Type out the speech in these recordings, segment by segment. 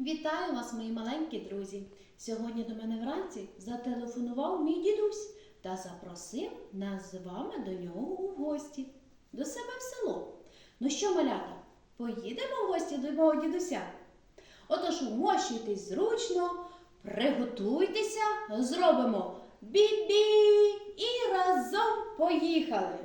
Вітаю вас, мої маленькі друзі! Сьогодні до мене вранці зателефонував мій дідусь та запросив нас з вами до нього у гості, до себе в село. Ну що, малята, поїдемо в гості до мого дідуся? Отож, умощуйтесь зручно, приготуйтеся, зробимо бі-бі і разом поїхали!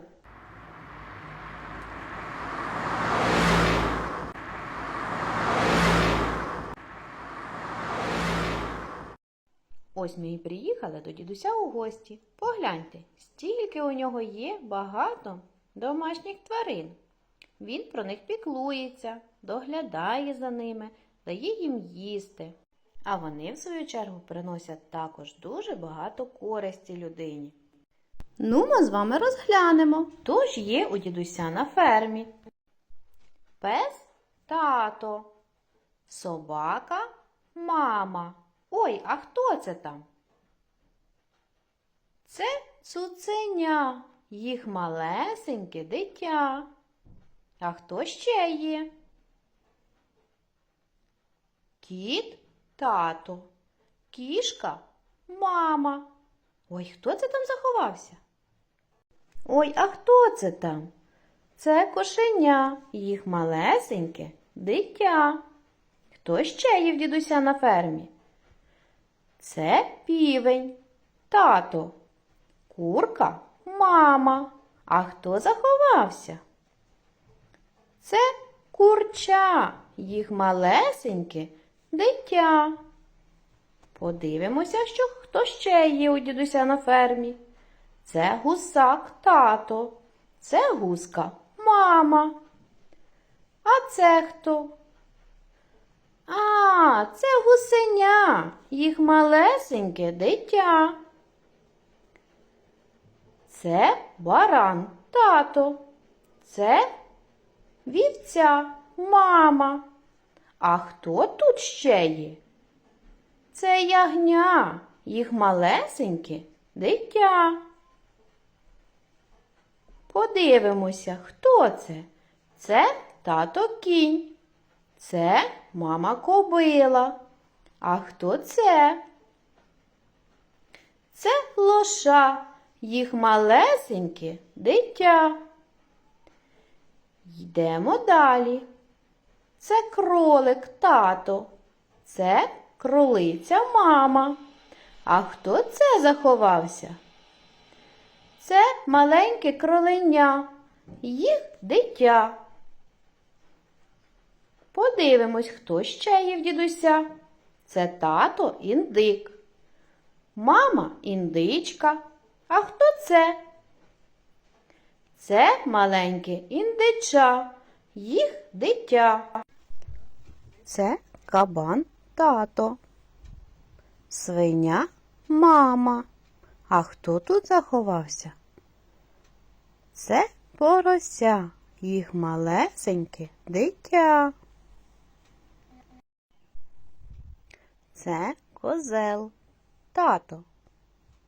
Ось ми і приїхали до дідуся у гості. Погляньте, стільки у нього є багато домашніх тварин. Він про них піклується, доглядає за ними, дає їм їсти. А вони, в свою чергу, приносять також дуже багато користі людині. Ну, ми з вами розглянемо, хто ж є у дідуся на фермі. Пес тато, собака мама. Ой, а хто це там? Це цуценя, їх малесеньке дитя. А хто ще є? Кіт тато, кішка мама. Ой, хто це там заховався? Ой, а хто це там? Це кошеня, їх малесеньке дитя. Хто ще є в дідуся на фермі? Це півень, тато, курка, мама. А хто заховався? Це курча, їх малесеньке дитя. Подивимося, що хто ще є у дідуся на фермі. Це гусак тато, це гуска мама. А це хто? Це гусеня, їх малесеньке дитя. Це баран, тато, це вівця, мама. А хто тут ще є? Це ягня, їх малесеньке дитя. Подивимося, хто це? Це тато кінь. Це мама кобила. А хто це? Це лоша, їх малесеньке дитя. Йдемо далі. Це кролик тато, це кролиця мама. А хто це заховався? Це маленьке кроленя, їх дитя. Подивимось, хто ще є в дідуся. Це тато індик. Мама індичка. А хто це? Це маленьке індича, їх дитя. Це кабан тато. Свиня мама. А хто тут заховався? Це порося, їх малесеньке дитя. Це козел, тато.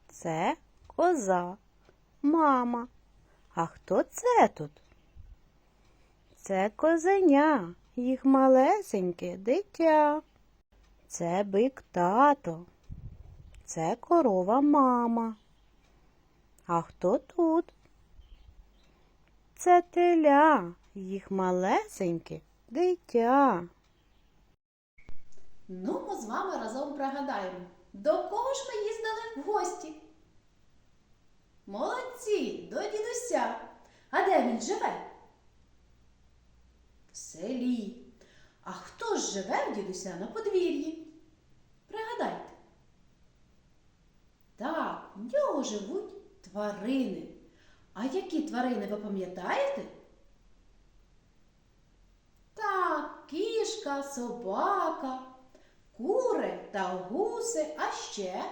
Це коза, мама. А хто це тут? Це козеня, їх малесеньке дитя. Це бик тато. Це корова мама. А хто тут? Це теля, їх малесеньке дитя. Ну, ми з вами разом пригадаємо, до кого ж ми їздили в гості? Молодці, до дідуся. А де він живе? В селі. А хто ж живе в дідуся на подвір'ї? Пригадайте. Так, в нього живуть тварини. А які тварини ви пам'ятаєте? Так, кішка, собака, кури та гуси, а ще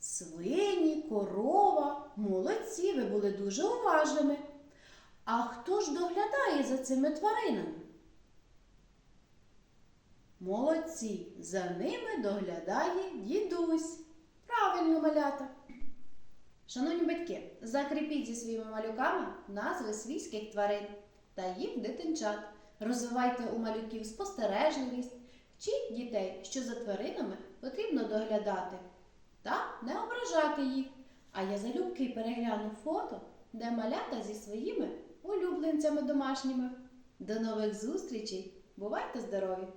свині, корова. Молодці, ви були дуже уважними. А хто ж доглядає за цими тваринами? Молодці, за ними доглядає дідусь. Правильно, малята. Шановні батьки, закріпіть зі своїми малюками назви свійських тварин та їх дитинчат. Розвивайте у малюків спостережливість, вчіть дітей, що за тваринами потрібно доглядати та не ображати їх. А я залюбки перегляну фото, де малята зі своїми улюбленцями домашніми. До нових зустрічей! Бувайте здорові!